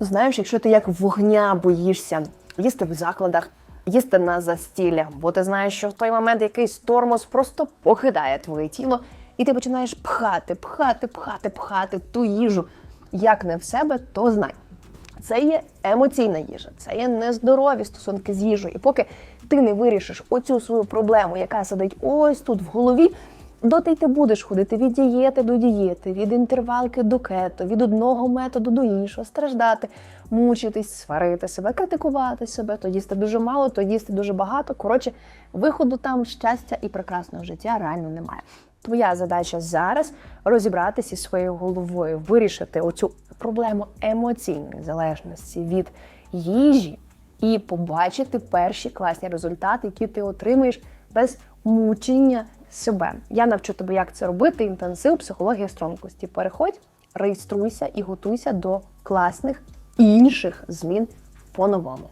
Знаєш, якщо ти як вогня боїшся їсти в закладах, їсти на застілля, бо ти знаєш, що в той момент якийсь тормоз просто покидає твоє тіло, і ти починаєш пхати, пхати, пхати, пхати ту їжу, як не в себе, то знай. Це є емоційна їжа, це є нездорові стосунки з їжею. І поки ти не вирішиш оцю свою проблему, яка сидить ось тут в голові, доти й ти будеш ходити від дієти до дієти, від інтервалки до кето, від одного методу до іншого, страждати, мучитись, сварити себе, критикувати себе, то їсти дуже мало, то їсти дуже багато. Коротше, виходу там щастя і прекрасного життя реально немає. Твоя задача зараз розібратися зі своєю головою, вирішити оцю проблему емоційної залежності від їжі і побачити перші класні результати, які ти отримаєш без мучення себе. Я навчу тебе, як це робити. Інтенсив психологія стромкості. Переходь, реєструйся і готуйся до класних інших змін по-новому.